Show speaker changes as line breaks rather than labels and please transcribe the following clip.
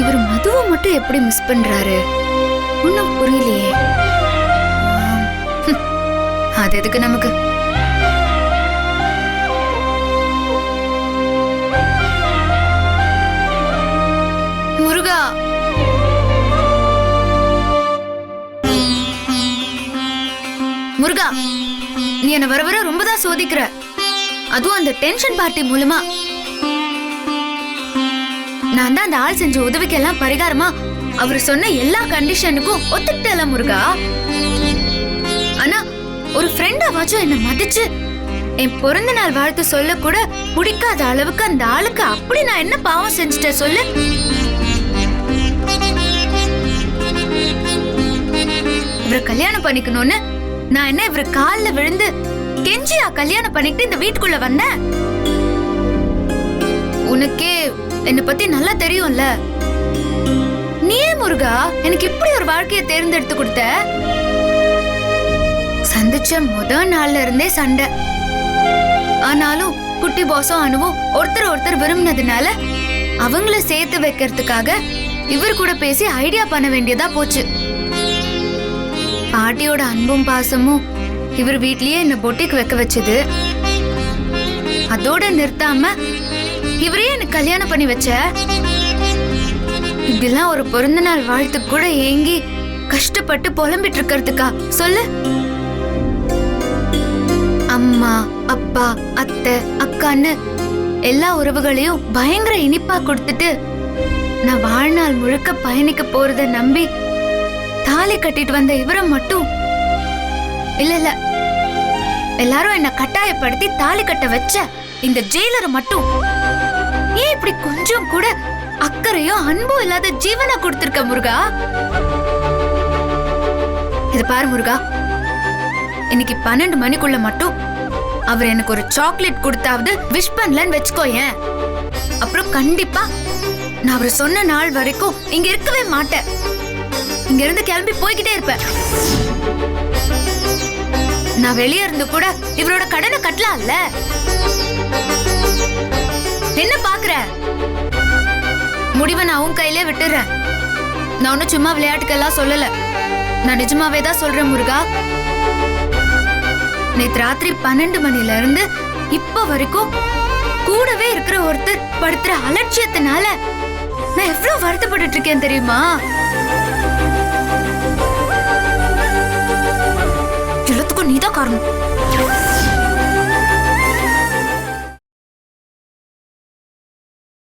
இவர் மதுவை மட்டும் எப்படி மிஸ் பண்றாரு? ஒன்னும் புரியலையே. அது எதுக்கு நமக்கு? முருகா. முருகா நீ என்ன வர வர ரொம்ப தான் சோதிக்கிற. அதுவும் அந்த டென்ஷன் பார்ட்டி மூலமா. நான் தான் அந்த ஆள் செஞ்ச உதவிக்கெல்லாம் பரிகாரமா? அவர் சொன்ன எல்லா கண்டிஷனுக்கும் ஒத்துக்கிட்டல முருகா. ஆனா ஒரு ஃப்ரெண்டாவாச்சும் என்ன மதிச்சு என் பிறந்த நாள் வாழ்த்து சொல்ல கூட பிடிக்காத அளவுக்கு அந்த ஆளுக்கு அப்படி நான் என்ன பாவம் செஞ்சுட்டேன் சொல்லு. இவரை கல்யாணம் பண்ணிக்கணும்னு நான் என்ன இவர் கால்ல விழுந்து கெஞ்சியா கல்யாணம் பண்ணிட்டு இந்த வீட்டுக்குள்ள வந்தேன்? என்ன பத்தி நல்லா தெரியும்ல. நீயே முருகா? எனக்கு இப்படி ஒரு வாழ்க்கையை தேர்ந்தெடுத்து கொடுத்த? சந்திச்ச முத நாள்ல இருந்தே சண்டை. ஆனாலும் குட்டி பாசம் அனுவும் ஒருத்தர் ஒருத்தர் விரும்பினதுனால அவங்கள சேர்த்து வைக்கிறதுக்காக இவர் கூட பேசி ஐடியா பண்ண வேண்டியதா போச்சு. பாட்டியோட அன்பும் பாசமும் இவர் வீட்லயே என்ன பொட்டிக்கு வைக்க வச்சது. அதோட நிறுத்தாம இவரே எனக்கு கல்யாணம் பண்ணி வச்ச. இப்படிலாம் ஒரு பிறந்த நாள் வாழ்த்து கூட ஏங்கி கஷ்டப்பட்டு புலம்பிட்டு இருக்கிறதுக்கா? சொல்லு. அம்மா அப்பா அத்தை அக்கான்னு எல்லா உறவுகளையும் பயங்கர இனிப்பா கொடுத்துட்டு நான் வாழ்நாள் முழுக்க பயணிக்க போறத நம்பி தாலி கட்டிட்டு வந்த இவரை மட்டும். இல்ல இல்ல. எல்லாரும் என்ன கட்டாயப்படுத்தி தாலி கட்ட வச்ச இந்த ஜெயிலரை மட்டும். அப்படி கொஞ்சம் கூட அக்கறையும் அன்பும் இல்லாத ஜீவனை கொடுத்திருக்க முருகா. இது பாரு முருகா. இன்னைக்கு பன்னெண்டு மணிக்குள்ள மட்டும் அவர் எனக்கு ஒரு சாக்லேட் கொடுத்தாவது விஷ் பண்ணலன்னு வச்சுக்கோயேன். அப்புறம் கண்டிப்பா நான் அவர் சொன்ன நாள் வரைக்கும் இங்க இருக்கவே மாட்டேன். இங்க இருந்து கிளம்பி போய்கிட்டே இருப்பேன். நான் வெளியே இருந்து கூட இவரோட கடனை கட்டலாம்ல. முடிவை நான் உன் கையிலே விட்டுறேன். நான் ஒன்றும் சும்மா விளையாட்டுக்கெல்லாம் சொல்லல. நான் நிஜமாவே தான் சொல்றேன் முருகா. நேற்று ராத்திரி பன்னெண்டு மணில இருந்து இப்ப வரைக்கும் கூடவே இருக்கிற ஒருத்தர் படுத்துற அலட்சியத்தினால நான் எவ்வளவு வருத்தப்பட்டுட்டு இருக்கேன் தெரியுமா? எல்லாத்துக்கும் நீதான் காரணம்.